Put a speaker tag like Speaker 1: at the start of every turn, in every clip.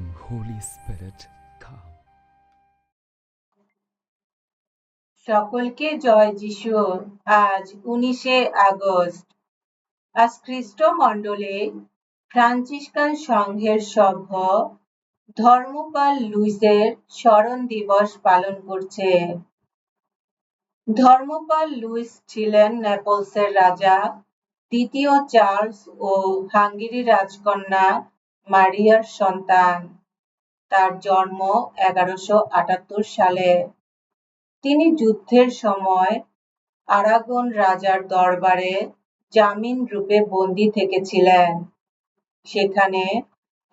Speaker 1: Holy Spirit, come.
Speaker 2: সকলকে জয় যিশু। আজ উনিশে আগস্ট। আজ খ্রিস্ট মণ্ডলে ফ্রান্সিসকান সংঘের সভ্য ধর্মপাল লুইসের স্মরণ দিবস পালন করছে। ধর্মপাল লুইস ছিলেন নেপলসের রাজা দ্বিতীয় চার্লস ও হাঙ্গেরি রাজকন্যা মারিয়ার সন্তান। তার জন্ম এগারোশো সালে। তিনি যুদ্ধের সময় আরাগন রাজার দরবারে জামিন রূপে বন্দী থেকেছিলেন। সেখানে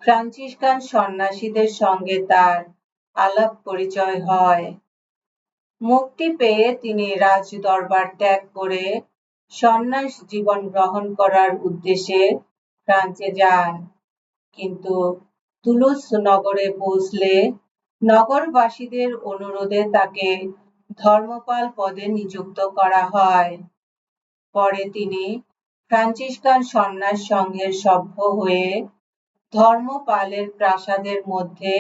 Speaker 2: ফ্রান্সিসকান সন্ন্যাসীদের সঙ্গে তার আলাপ পরিচয় হয়। মুক্তি পেয়ে তিনি রাজ দরবার ত্যাগ করে সন্ন্যাস জীবন গ্রহণ করার উদ্দেশ্যে ফ্রান্সে যান। কিন্তু তুলুস নগরে পৌঁছলে নগরবাসীদের অনুরোধে তাকে ধর্মপাল পদে নিযুক্ত করা হয়। পরে তিনি ফ্রান্সিসকান সন্ন্যাস সংঘের সভ্য হয়ে ধর্মপালের প্রাসাদের মধ্যে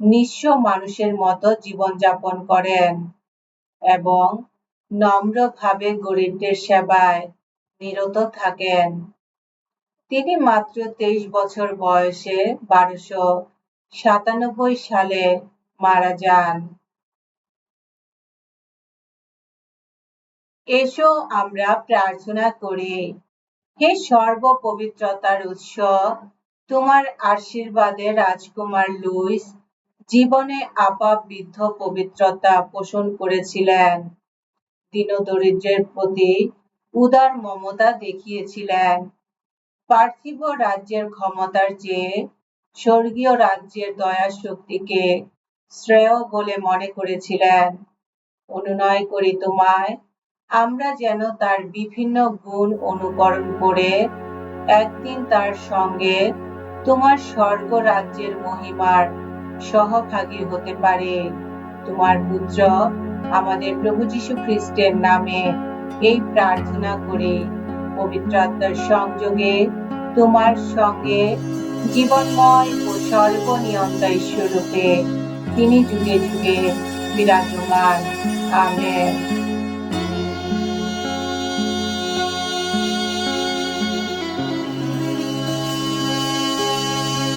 Speaker 2: নিঃস্ব মানুষের মতো জীবনযাপন করেন এবং নম্রভাবে গরিবদের সেবায় নিরত থাকেন। তিনি মাত্র তেইশ বছর বয়সে বারোশো সাতানব্বই সালে মারা যান। এসো আমরা প্রার্থনা করি, হে সর্বপবিত্রতার উৎস, তোমার আশীর্বাদে রাজকুমার লুইস জীবনে আপাবৃদ্ধ পবিত্রতা পোষণ করেছিলেন। দীনদরিদ্রের প্রতি উদার মমতা দেখিয়েছিলেন। পার্থিব রাজ্যের ক্ষমতার চেয়ে স্বর্গীয় রাজ্যের দয়া শক্তিকে শ্রেয় বলে মনে করেছিলেন। অনুনয় করি তোমায়, আমরা যেন তার বিভিন্ন গুণ অনুকরণ করে একদিন তার সঙ্গে তোমার স্বর্গ রাজ্যের মহিমার সহভাগী হতে পারে। তোমার পুত্র আমাদের প্রভু যীশু খ্রিস্টের নামে এই প্রার্থনা করি। পবিত্র আত্মার সংযোগে তোমার সঙ্গে জীবনময় ও সর্বনিয়ন্তা ঈশ্বরূপে তিনি যুগে যুগে বিরাজমান। আমেন।